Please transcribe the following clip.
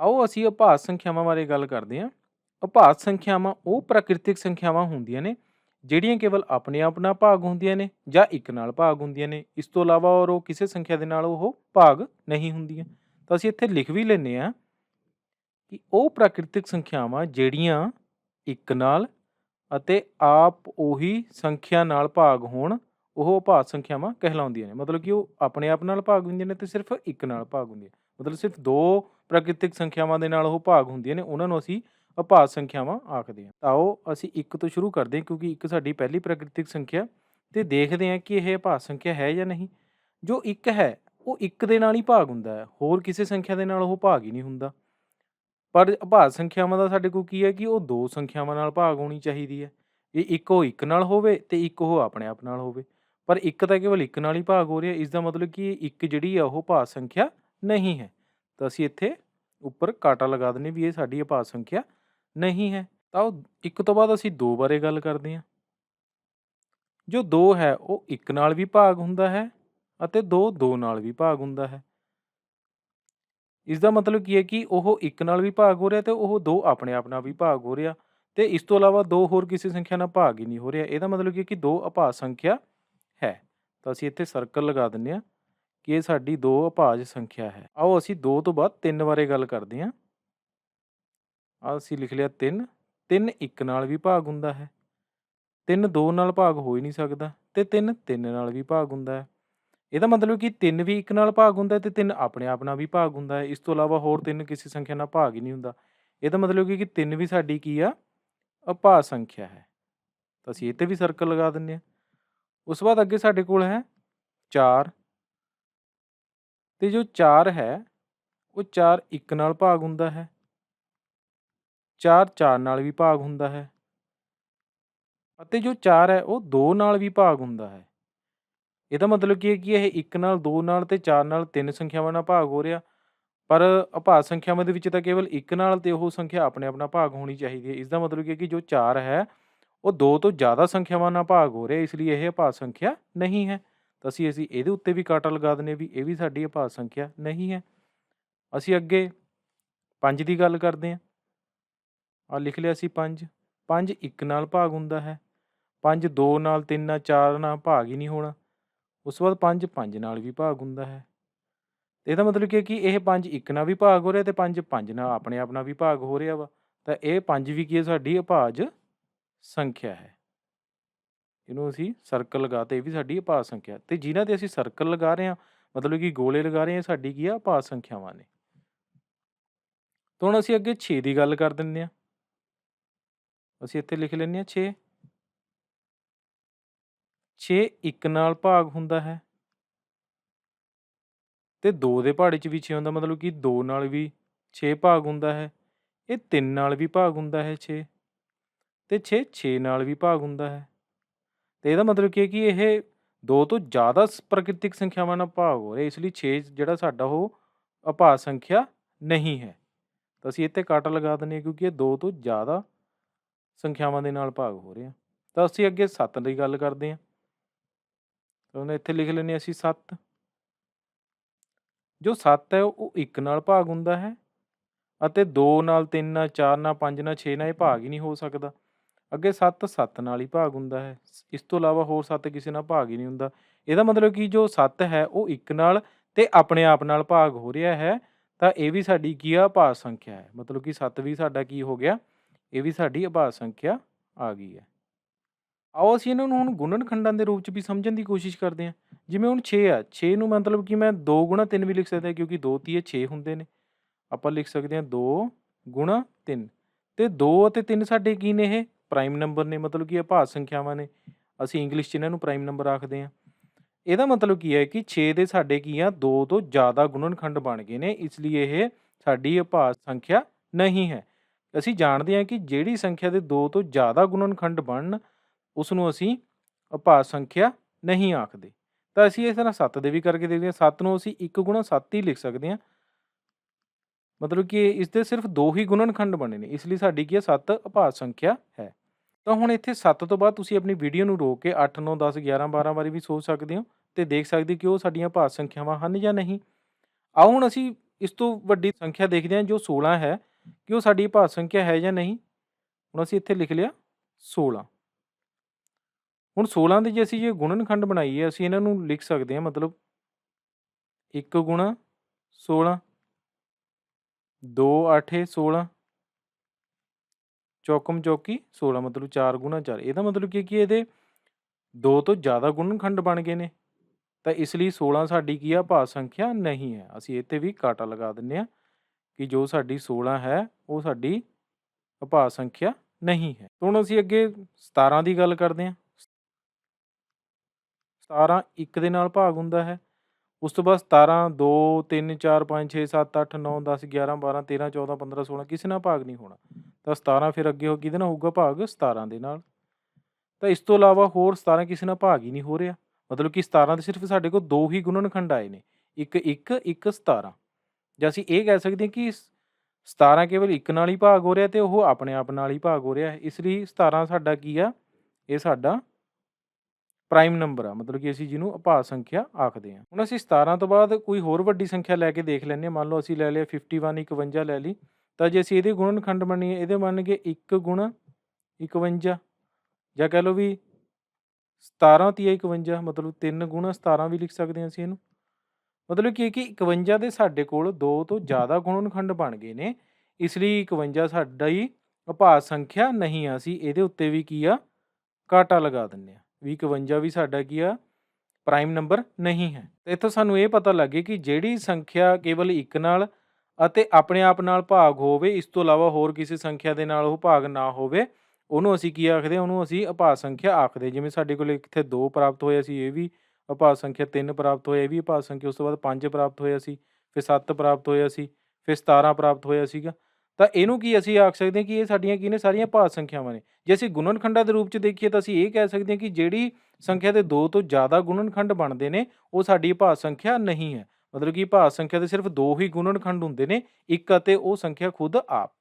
ਆਓ ਅਸੀਂ ਅਭਾਜ ਸੰਖਿਆਵਾਂ ਬਾਰੇ ਗੱਲ ਕਰਦੇ ਹਾਂ। ਅਭਾਜ ਸੰਖਿਆਵਾਂ ਉਹ ਪ੍ਰਾਕ੍ਰਿਤਿਕ ਸੰਖਿਆਵਾਂ ਹੁੰਦੀਆਂ ਨੇ, ਜਿਹੜੀਆਂ ਕੇਵਲ ਆਪਣੇ ਆਪ ਨਾਲ ਭਾਗ ਹੁੰਦੀਆਂ ਨੇ ਜਾਂ ਇੱਕ ਨਾਲ ਭਾਗ ਹੁੰਦੀਆਂ ਨੇ। ਇਸ ਤੋਂ ਇਲਾਵਾ ਔਰ ਉਹ ਕਿਸੇ ਸੰਖਿਆ ਦੇ ਨਾਲ ਉਹ ਭਾਗ ਨਹੀਂ ਹੁੰਦੀਆਂ। ਤਾਂ ਅਸੀਂ ਇੱਥੇ ਲਿਖ ਵੀ ਲੈਂਦੇ ਹਾਂ ਕਿ ਉਹ ਪ੍ਰਾਕ੍ਰਿਤਿਕ ਸੰਖਿਆਵਾਂ ਜਿਹੜੀਆਂ ਇੱਕ ਨਾਲ ਅਤੇ ਆਪ ਉਹੀ ਸੰਖਿਆ ਨਾਲ ਭਾਗ ਹੋਣ ਉਹ ਅਭਾਜ ਸੰਖਿਆਵਾਂ ਕਹਿਲਾਉਂਦੀਆਂ ਨੇ। ਮਤਲਬ ਕਿ ਉਹ ਆਪਣੇ ਆਪ ਨਾਲ ਭਾਗ ਹੁੰਦੀਆਂ ਨੇ ਤੇ ਸਿਰਫ ਇੱਕ ਨਾਲ ਭਾਗ ਹੁੰਦੀਆਂ ਮਤਲਬ ਸਿਰਫ ਦੋ ਪ੍ਰਾਕ੍ਰਿਤਿਕ ਸੰਖਿਆਵਾਂ ਦੇ ਨਾਲ ਉਹ ਭਾਗ ਹੁੰਦੀਆਂ ਨੇ, ਉਹਨਾਂ ਨੂੰ ਅਸੀਂ ਅਭਾਜ ਸੰਖਿਆਵਾਂ ਆਖਦੇ ਹਾਂ। ਤਾਂ ਆਓ ਅਸੀਂ ਇੱਕ ਤੋਂ ਸ਼ੁਰੂ ਕਰਦੇ ਹਾਂ ਕਿਉਂਕਿ ਇੱਕ ਸਾਡੀ ਪਹਿਲੀ ਪ੍ਰਾਕ੍ਰਿਤਿਕ ਸੰਖਿਆ ਤੇ ਦੇਖਦੇ ਹਾਂ ਕਿ ਇਹ ਅਭਾਜ ਸੰਖਿਆ ਹੈ ਜਾਂ ਨਹੀਂ। ਜੋ ਇੱਕ ਹੈ, ਉਹ ਇੱਕ ਦੇ ਨਾਲ ਹੀ ਭਾਗ ਹੁੰਦਾ ਹੈ। ਹੋਰ ਕਿਸੇ ਸੰਖਿਆ ਦੇ ਨਾਲ ਉਹ ਭਾਗ ਹੀ ਨਹੀਂ ਹੁੰਦਾ। ਪਰ ਅਭਾਜ ਸੰਖਿਆਵਾਂ ਦਾ ਸਾਡੇ ਕੋਲ ਕੀ ਹੈ ਕਿ ਉਹ ਦੋ ਸੰਖਿਆਵਾਂ ਨਾਲ ਭਾਗ ਹੋਣੀ ਚਾਹੀਦੀ ਹੈ। ਇਹ ਇੱਕ ਉਹ ਇੱਕ ਨਾਲ ਹੋਵੇ ਤੇ ਇੱਕ ਉਹ ਆਪਣੇ ਆਪ ਨਾਲ ਹੋਵੇ। ਪਰ ਇੱਕ ਤਾਂ ਕੇਵਲ ਇੱਕ ਨਾਲ ਹੀ ਭਾਗ ਹੋ ਰਿਹਾ ਇਸ ਦਾ ਮਤਲਬ ਕਿ ਇੱਕ ਜਿਹੜੀ ਆ ਉਹ ਭਾਜ ਸੰਖਿਆ ਨਹੀਂ ਹੈ। ਤਾਂ ਅਸੀਂ ਇੱਥੇ ਉੱਪਰ ਕਾਟਾ ਲਗਾ ਦਿੰਦੇ ਵੀ ਇਹ ਸਾਡੀ ਅਭਾਜ ਸੰਖਿਆ ਨਹੀਂ ਹੈ। ਤਾਂ ਉਹ ਇੱਕ ਤੋਂ ਬਾਅਦ ਅਸੀਂ ਦੋ ਬਾਰੇ ਗੱਲ ਕਰਦੇ ਹਾਂ। ਜੋ ਦੋ ਹੈ, ਉਹ ਇੱਕ ਨਾਲ ਵੀ ਭਾਗ ਹੁੰਦਾ ਹੈ ਅਤੇ ਦੋ ਦੋ ਨਾਲ ਵੀ ਭਾਗ ਹੁੰਦਾ ਹੈ। ਇਸ ਦਾ ਮਤਲਬ ਕੀ ਹੈ ਕਿ ਉਹ ਇੱਕ ਨਾਲ ਵੀ ਭਾਗ ਹੋ ਰਿਹਾ ਤੇ ਉਹ ਦੋ ਆਪਣੇ ਆਪ ਨਾਲ ਵੀ ਭਾਗ ਹੋ ਰਿਹਾ ਤੇ ਇਸ ਤੋਂ ਇਲਾਵਾ ਦੋ ਹੋਰ ਕਿਸੇ ਸੰਖਿਆ ਨਾਲ ਭਾਗ ਹੀ ਨਹੀਂ ਹੋ ਰਿਹਾ। ਇਹਦਾ ਮਤਲਬ ਕੀ ਹੈ ਕਿ ਦੋ ਅਭਾਜ ਸੰਖਿਆ ਤਾਂ ਅਸੀਂ ਇੱਥੇ ਸਰਕਲ ਲਗਾ ਦਿੰਦੇ ਹਾਂ ਕਿ ਇਹ ਸਾਡੀ ਦੋ ਅਭਾਜ ਸੰਖਿਆ ਹੈ। ਆਓ ਅਸੀਂ ਦੋ ਤੋਂ ਬਾਅਦ ਤਿੰਨ ਬਾਰੇ ਗੱਲ ਕਰਦੇ ਹਾਂ। ਆ ਅਸੀਂ ਲਿਖ ਲਿਆ 3 3 ਇੱਕ ਨਾਲ ਵੀ ਭਾਗ ਹੁੰਦਾ ਹੈ। 3 ਦੋ ਨਾਲ ਭਾਗ ਹੋ ਹੀ ਨਹੀਂ ਸਕਦਾ ਤੇ 3 ਤਿੰਨ ਨਾਲ ਵੀ ਭਾਗ ਹੁੰਦਾ ਹੈ। ਇਹਦਾ ਮਤਲਬ ਕਿ 3 ਵੀ ਇੱਕ ਨਾਲ ਭਾਗ ਹੁੰਦਾ ਹੈ ਤੇ 3 ਆਪਣੇ ਆਪ ਨਾਲ ਵੀ ਭਾਗ ਹੁੰਦਾ ਹੈ। ਇਸ ਤੋਂ ਇਲਾਵਾ ਹੋਰ 3 ਕਿਸੇ ਸੰਖਿਆ ਨਾਲ ਭਾਗ ਹੀ ਨਹੀਂ ਹੁੰਦਾ। ਇਹਦਾ ਮਤਲਬ ਕਿ 3 ਵੀ ਸਾਡੀ ਕੀ ਆ? ਅਭਾਜ ਸੰਖਿਆ ਹੈ। ਤਾਂ ਅਸੀਂ ਇਹ ਤੇ ਵੀ ਸਰਕਲ ਲਗਾ ਦਿੰਦੇ ਹਾਂ। ਉਸ ਤੋਂ ਬਾਅਦ ਅੱਗੇ ਸਾਡੇ ਕੋਲ ਹੈ 4 ਤੇ ਜੋ 4 ਹੈ, ਉਹ 4 ਇੱਕ ਨਾਲ ਭਾਗ ਹੁੰਦਾ ਹੈ। 4 4 ਨਾਲ ਵੀ ਭਾਗ ਹੁੰਦਾ ਹੈ। ਅਤੇ ਜੋ 4 ਹੈ, ਉਹ 2 ਨਾਲ ਵੀ ਭਾਗ ਹੁੰਦਾ ਹੈ। ਇਹਦਾ ਮਤਲਬ ਕੀ ਹੈ ਕਿ ਇਹ 1 ਨਾਲ 2 ਨਾਲ ਤੇ 4 ਨਾਲ ਤਿੰਨ ਸੰਖਿਆਵਾਂ ਨਾਲ ਭਾਗ ਹੋ ਰਿਹਾ। ਪਰ ਅਭਾਜ ਸੰਖਿਆਵਾਂ ਦੇ ਵਿੱਚ ਤਾਂ ਕੇਵਲ 1 ਨਾਲ ਤੇ ਉਹ ਸੰਖਿਆ ਆਪਣੇ ਆਪਣਾ ਭਾਗ ਹੋਣੀ ਚਾਹੀਦੀ ਹੈ। ਇਸ ਦਾ ਮਤਲਬ ਕੀ ਹੈ ਕਿ ਜੋ 4 ਹੈ ਉਹ ਦੋ ਤੋਂ ਜ਼ਿਆਦਾ ਸੰਖਿਆਵਾਂ ਨਾਲ ਭਾਗ ਹੋ ਰਿਹਾ, ਇਸ ਲਈ ਇਹ ਅਭਾਜ ਸੰਖਿਆ ਨਹੀਂ ਹੈ। ਤਾਂ ਅਸੀਂ ਅਸੀਂ ਇਹਦੇ ਉੱਤੇ ਵੀ ਕਾਟਾ ਲਗਾ ਦਿੰਦੇ ਵੀ ਇਹ ਵੀ ਸਾਡੀ ਅਭਾਜ ਸੰਖਿਆ ਨਹੀਂ ਹੈ। ਅਸੀਂ ਅੱਗੇ 5 ਦੀ ਗੱਲ ਕਰਦੇ ਹਾਂ। ਆ ਲਿਖ ਲਿਆ ਸੀ 5 5 ਇੱਕ ਨਾਲ ਭਾਗ ਹੁੰਦਾ ਹੈ। 5 2 ਨਾਲ 3 ਨਾਲ 4 ਨਾਲ ਭਾਗ ਹੀ ਨਹੀਂ ਹੋਣਾ। ਉਸ ਤੋਂ ਬਾਅਦ 5 5 ਨਾਲ ਵੀ ਭਾਗ ਹੁੰਦਾ ਹੈ। ਤੇ ਇਹਦਾ ਮਤਲਬ ਕੀ ਹੈ ਕਿ ਇਹ 5 ਇੱਕ ਨਾਲ ਵੀ ਭਾਗ ਹੋ ਰਿਹਾ ਤੇ 5 5 ਨਾਲ ਆਪਣੇ ਆਪ ਨਾਲ ਵੀ ਭਾਗ ਹੋ ਰਿਹਾ ਵਾ। ਤਾਂ ਇਹ 5 ਵੀ ਕੀ ਹੈ? ਸਾਡੀ ਅਭਾਜ ਸੰਖਿਆ ਹੈ। ਇਹਨੂੰ ਅਸੀਂ ਸਰਕਲ ਲਗਾਤੇ ਇਹ ਵੀ ਸਾਡੀ ਅਭਾਜ ਸੰਖਿਆ। ਤੇ ਜਿਨ੍ਹਾਂ ਤੇ ਅਸੀਂ ਸਰਕਲ ਲਗਾ ਰਹੇ ਹਾਂ, ਮਤਲਬ ਕਿ ਗੋਲੇ ਲਗਾ ਰਹੇ ਹਾਂ ਸਾਡੀ ਕੀ ਆ? ਅਭਾਜ ਸੰਖਿਆਵਾਂ ਨੇ। ਤਾਂ ਹੁਣ ਅਸੀਂ ਅੱਗੇ 6 ਦੀ ਗੱਲ ਕਰ ਦਿੰਦੇ ਹਾਂ। ਅਸੀਂ ਇੱਥੇ ਲਿਖ ਲੈਂਦੇ ਹਾਂ 6 6 ਇੱਕ ਨਾਲ ਭਾਗ ਹੁੰਦਾ ਹੈ। ਤੇ 2 ਦੇ ਪਹਾੜੇ 'ਚ ਵੀ 6 ਹੁੰਦਾ, ਮਤਲਬ ਕਿ 2 ਨਾਲ ਵੀ 6 ਭਾਗ ਹੁੰਦਾ ਹੈ। ਇਹ 3 ਨਾਲ ਵੀ ਭਾਗ ਹੁੰਦਾ ਹੈ 6 ਤੇ 6 6 ਨਾਲ ਵੀ ਭਾਗ ਹੁੰਦਾ ਹੈ। ਤੇ ਇਹਦਾ ਮਤਲਬ ਕੀ ਹੈ ਕਿ ਇਹ ਦੋ ਤੋਂ ਜ਼ਿਆਦਾ ਸ- ਪ੍ਰਾਕ੍ਰਿਤਿਕ ਸੰਖਿਆਵਾਂ ਨਾਲ ਭਾਗ ਹੋ ਰਿਹਾ, ਇਸ ਲਈ 6 ਜਿਹੜਾ ਸਾਡਾ ਉਹ ਅਭਾਜ ਸੰਖਿਆ ਨਹੀਂ ਹੈ। ਤਾਂ ਅਸੀਂ ਇੱਥੇ ਕੱਟ ਲਗਾ ਦਿੰਦੇ ਕਿਉਂਕਿ ਇਹ ਦੋ ਤੋਂ ਜ਼ਿਆਦਾ ਸੰਖਿਆਵਾਂ ਦੇ ਨਾਲ ਭਾਗ ਹੋ ਰਿਹਾ ਤਾਂ ਅਸੀਂ ਅੱਗੇ 7 ਦੀ ਗੱਲ ਕਰਦੇ ਹਾਂ। ਤਾਂ ਉਹਨੇ ਇੱਥੇ ਲਿਖ ਲੈਂਦੇ ਅਸੀਂ 7 ਜੋ 7 ਹੈ, ਉਹ ਇੱਕ ਨਾਲ ਭਾਗ ਹੁੰਦਾ ਹੈ ਅਤੇ 2 ਨਾਲ 3 ਨਾਲ 4 ਨਾਲ 5 ਨਾਲ 6 ਨਾਲ ਇਹ ਭਾਗ ਹੀ ਨਹੀਂ ਹੋ ਸਕਦਾ। ਅੱਗੇ 7 7 ਨਾਲ ਹੀ ਭਾਗ ਹੁੰਦਾ ਹੈ। ਇਸ ਤੋਂ ਇਲਾਵਾ ਹੋਰ 7 ਕਿਸੇ ਨਾਲ ਭਾਗ ਹੀ ਨਹੀਂ ਹੁੰਦਾ। ਇਹਦਾ ਮਤਲਬ ਕਿ ਜੋ 7 ਹੈ, ਉਹ ਇੱਕ ਨਾਲ ਤੇ ਆਪਣੇ ਆਪ ਨਾਲ ਭਾਗ ਹੋ ਰਿਹਾ ਹੈ, ਤਾਂ ਇਹ ਵੀ ਸਾਡੀ ਕੀ ਆ? ਅਭਾਜ ਸੰਖਿਆ ਹੈ। ਮਤਲਬ ਕਿ 7 ਵੀ ਸਾਡਾ ਕੀ ਹੋ ਗਿਆ? ਇਹ ਵੀ ਸਾਡੀ ਅਭਾਜ ਸੰਖਿਆ ਆ ਗਈ ਹੈ। ਆਓ ਅਸੀਂ ਇਹਨਾਂ ਨੂੰ ਹੁਣ ਗੁਣਨ ਖੰਡਾਂ ਦੇ ਰੂਪ ਚ ਵੀ ਸਮਝਣ ਦੀ ਕੋਸ਼ਿਸ਼ ਕਰਦੇ ਹਾਂ। ਜਿਵੇਂ ਹੁਣ 6 ਆ। 6 ਨੂੰ ਮਤਲਬ ਕਿ ਮੈਂ 2 ਗੁਣਾ 3 ਵੀ ਲਿਖ ਸਕਦਾ ਕਿਉਂਕਿ 2 ਤੀਏ 6 ਹੁੰਦੇ ਨੇ। ਆਪਾਂ ਲਿਖ ਸਕਦੇ ਹਾਂ 2 ਗੁਣਾ 3 ਤੇ 2 ਅਤੇ 3 ਸਾਡੇ ਕੀ ਨੇ ਇਹ? ਪ੍ਰਾਈਮ ਨੰਬਰ ਨੇ, ਮਤਲਬ ਕਿ ਅਭਾਜ ਸੰਖਿਆਵਾਂ ਨੇ, ਅਸੀਂ ਇੰਗਲਿਸ਼ 'ਚ ਇਹਨਾਂ ਨੂੰ ਪ੍ਰਾਈਮ ਨੰਬਰ ਆਖਦੇ ਹਾਂ। ਇਹਦਾ ਮਤਲਬ ਕੀ ਹੈ ਕਿ 6 ਦੇ ਸਾਡੇ ਕੀ ਆ 2 ਤੋਂ ਜ਼ਿਆਦਾ ਗੁਣਨਖੰਡ ਬਣ ਗਏ ਨੇ, ਇਸ ਲਈ ਇਹ ਸਾਡੀ ਅਭਾਜ ਸੰਖਿਆ ਨਹੀਂ ਹੈ। ਅਸੀਂ ਜਾਣਦੇ ਹਾਂ ਕਿ ਜਿਹੜੀ ਸੰਖਿਆ ਦੇ 2 ਤੋਂ ਜ਼ਿਆਦਾ ਗੁਣਨਖੰਡ ਬਣਨ ਉਸ ਨੂੰ ਅਸੀਂ ਅਭਾਜ ਸੰਖਿਆ ਨਹੀਂ ਆਖਦੇ। ਤਾਂ ਅਸੀਂ ਇਸ ਤਰ੍ਹਾਂ 7 ਦੇ ਵੀ ਕਰਕੇ ਦੇਖਦੇ ਹਾਂ। 7 ਨੂੰ ਅਸੀਂ 1 ਗੁਣਾ 7 ਹੀ ਲਿਖ ਸਕਦੇ ਹਾਂ। ਮਤਲਬ ਕਿ ਇਸ ਦੇ ਸਿਰਫ ਦੋ ਹੀ ਗੁਣਨਖੰਡ ਬਣੇ ਨੇ, ਇਸ ਲਈ ਸਾਡੀ ਕੀ ਹੈ 7 ਅਭਾਜ ਸੰਖਿਆ ਹੈ। ਤਾਂ ਹੁਣ ਇੱਥੇ 7 ਤੋਂ ਬਾਅਦ ਤੁਸੀਂ ਆਪਣੀ ਵੀਡੀਓ ਨੂੰ ਰੋਕ ਕੇ 8 9 10 11 12 ਵਾਰੀ ਵੀ ਸੋਚ ਸਕਦੇ ਹੋ ਤੇ ਦੇਖ ਸਕਦੇ ਹੋ ਕਿ ਉਹ ਸਾਡੀਆਂ ਭਾਜ ਸੰਖਿਆਵਾਂ ਹਨ ਜਾਂ ਨਹੀਂ। ਆਓ ਹੁਣ ਅਸੀਂ ਇਸ ਤੋਂ ਵੱਡੀ ਸੰਖਿਆ ਦੇਖਦੇ ਹਾਂ ਜੋ 16 ਹੈ, ਕਿ ਉਹ ਸਾਡੀ ਭਾਜ ਸੰਖਿਆ ਹੈ ਜਾਂ ਨਹੀਂ। ਹੁਣ ਅਸੀਂ ਇੱਥੇ ਲਿਖ ਲਿਆ 16 ਹੁਣ 16 ਦੇ ਜੇ ਅਸੀਂ ਜੇ ਗੁਣਨਖੰਡ ਬਣਾਈਏ, ਅਸੀਂ ਇਹਨਾਂ ਨੂੰ ਲਿਖ ਸਕਦੇ ਹਾਂ ਮਤਲਬ 1 ਗੁਣਾ 16 2 8 16 ਚੌਕਮ ਚੌਕੀ 16 ਮਤਲਬ 4 ਗੁਣਾ 4 ਇਹਦਾ ਮਤਲਬ ਕੀ ਕਿ ਇਹਦੇ ਦੋ ਤੋਂ ਜ਼ਿਆਦਾ ਗੁਣਨਖੰਡ ਬਣ ਗਏ ਨੇ। ਤਾਂ ਇਸ ਲਈ 16 ਸਾਡੀ ਕੀ ਆ? ਭਾਜ ਸੰਖਿਆ ਨਹੀਂ ਹੈ। ਅਸੀਂ ਇੱਥੇ ਵੀ ਕਾਟਾ ਲਗਾ ਦਿੰਨੇ ਆ ਕਿ ਜੋ ਸਾਡੀ 16 ਹੈ, ਉਹ ਸਾਡੀ ਅਭਾਜ ਸੰਖਿਆ ਨਹੀਂ ਹੈ। ਹੁਣ ਅਸੀਂ ਅੱਗੇ 17 ਦੀ ਗੱਲ ਕਰਦੇ ਹਾਂ। 17 1 ਦੇ ਨਾਲ ਭਾਗ ਹੁੰਦਾ ਹੈ। ਉਸ ਤੋਂ ਬਾਅਦ 17 2 3 4 5 6 7 8 9 10 11 12 13 14 15 16 ਕਿਸੇ ਨਾਲ ਭਾਗ ਨਹੀਂ ਹੋਣਾ? ਤਾਂ 17 ਫਿਰ ਅੱਗੇ ਹੋ ਕਿਹਦੇ ਨਾਲ ਹੋਊਗਾ ਭਾਗ? 17 ਦੇ ਨਾਲ। ਤਾਂ ਇਸ ਤੋਂ ਇਲਾਵਾ ਹੋਰ 17 ਕਿਸੇ ਨਾਲ ਭਾਗ ਹੀ ਨਹੀਂ ਹੋ ਰਿਹਾ। ਮਤਲਬ ਕਿ 17 ਦੇ ਸਿਰਫ ਸਾਡੇ ਕੋਲ ਦੋ ਹੀ ਗੁਣਨਖੰਡ ਆਏ ਨੇ। ਇੱਕ ਇੱਕ ਇੱਕ 17 ਜਾਂ ਅਸੀਂ ਇਹ ਕਹਿ ਸਕਦੇ ਹਾਂ ਕਿ 17 ਕੇਵਲ ਇੱਕ ਨਾਲ ਹੀ ਭਾਗ ਹੋ ਰਿਹਾ ਤੇ ਉਹ ਆਪਣੇ ਆਪ ਨਾਲ ਹੀ ਭਾਗ ਹੋ ਰਿਹਾ ਇਸ ਲਈ 17 ਸਾਡਾ ਕੀ ਆ? ਇਹ ਸਾਡਾ ਪ੍ਰਾਈਮ ਨੰਬਰ ਆ। ਮਤਲਬ ਕਿ ਅਸੀਂ ਜਿਹਨੂੰ ਅਭਾਜ ਸੰਖਿਆ ਆਖਦੇ ਹਾਂ। ਹੁਣ ਅਸੀਂ 17 ਤੋਂ ਬਾਅਦ ਕੋਈ ਹੋਰ ਵੱਡੀ ਸੰਖਿਆ ਲੈ ਕੇ ਦੇਖ ਲੈਂਦੇ ਹਾਂ। ਮੰਨ ਲਓ ਅਸੀਂ ਲੈ ਲਿਆ 51 51 ਲੈ ਲਈ। ਤਾਂ ਜੇ ਅਸੀਂ ਇਹਦੇ ਗੁਣਨਖੰਡ ਮੰਨੀਏ, ਇਹਦੇ ਬਣਨਗੇ 1 ਗੁਣ 51 ਜਾਂ ਕਹਿ ਲਓ ਵੀ 17 ਤੀਆ 51 ਮਤਲਬ 3 ਗੁਣ 17 ਵੀ ਲਿਖ ਸਕਦੇ ਹਾਂ ਅਸੀਂ ਇਹਨੂੰ। ਮਤਲਬ ਕੀ ਹੈ ਕਿ 51 ਦੇ ਸਾਡੇ ਕੋਲ ਦੋ ਤੋਂ ਜ਼ਿਆਦਾ ਗੁਣਨਖੰਡ ਬਣ ਗਏ ਨੇ, ਇਸ ਲਈ 51 ਸਾਡਾ ਹੀ ਅਭਾਜ ਸੰਖਿਆ ਨਹੀਂ ਆ, ਅਸੀਂ ਇਹਦੇ ਉੱਤੇ ਵੀ ਕੀ ਆ ਕਾਟਾ ਲਗਾ ਦਿੰਨੇ ਆ ਵੀ 51 ਵੀ ਸਾਡਾ ਕੀ ਆ, ਪ੍ਰਾਈਮ ਨੰਬਰ ਨਹੀਂ ਹੈ। ਤੇ ਇੱਥੋਂ ਸਾਨੂੰ ਇਹ ਪਤਾ ਲੱਗੇ ਕਿ ਜਿਹੜੀ ਸੰਖਿਆ ਕੇਵਲ ਇੱਕ ਨਾਲ ਅਤੇ ਆਪਣੇ ਆਪ ਨਾਲ ਭਾਗ ਹੋਵੇ, ਇਸ ਤੋਂ ਇਲਾਵਾ ਹੋਰ ਕਿਸੇ ਸੰਖਿਆ ਦੇ ਨਾਲ ਉਹ ਭਾਗ ਨਾ ਹੋਵੇ, ਉਹਨੂੰ ਅਸੀਂ ਕੀ ਆਖਦੇ ਹਾਂ? ਉਹਨੂੰ ਅਸੀਂ ਅਭਾਜ ਸੰਖਿਆ ਆਖਦੇ ਜਿਵੇਂ ਸਾਡੇ ਕੋਲ ਇੱਥੇ 2 ਪ੍ਰਾਪਤ ਹੋਇਆ ਸੀ ਇਹ ਵੀ ਅਭਾਜ ਸੰਖਿਆ 3 ਪ੍ਰਾਪਤ ਹੋਇਆ ਇਹ ਵੀ ਅਭਾਜ ਸੰਖਿਆ, ਉਸ ਤੋਂ ਬਾਅਦ 5 ਪ੍ਰਾਪਤ ਹੋਇਆ ਸੀ ਫਿਰ 7 ਪ੍ਰਾਪਤ ਹੋਇਆ ਸੀ ਫਿਰ 17 ਪ੍ਰਾਪਤ ਹੋਇਆ ਸੀਗਾ। ਤਾਂ ਇਹਨੂੰ ਕੀ ਅਸੀਂ ਆਖ ਸਕਦੇ ਹਾਂ ਕਿ ਇਹ ਸਾਡੀਆਂ ਕੀ ਨੇ? ਸਾਰੀਆਂ ਭਾਜ ਸੰਖਿਆਵਾਂ ਨੇ। ਜੇ ਅਸੀਂ ਗੁਣਨਖੰਡਾਂ ਦੇ ਰੂਪ 'ਚ ਦੇਖੀਏ ਤਾਂ ਅਸੀਂ ਇਹ ਕਹਿ ਸਕਦੇ ਹਾਂ ਕਿ ਜਿਹੜੀ ਸੰਖਿਆ ਦੇ ਦੋ ਤੋਂ ਜ਼ਿਆਦਾ ਗੁਣਨਖੰਡ ਬਣਦੇ ਨੇ, ਉਹ ਸਾਡੀ ਭਾਜ ਸੰਖਿਆ ਨਹੀਂ ਹੈ। ਮਤਲਬ ਕਿ ਭਾਜ ਸੰਖਿਆ ਦੇ ਸਿਰਫ ਦੋ ਹੀ ਗੁਣਨਖੰਡ ਹੁੰਦੇ ਨੇ, ਇੱਕ ਅਤੇ ਉਹ ਸੰਖਿਆ ਖੁਦ ਆਪ।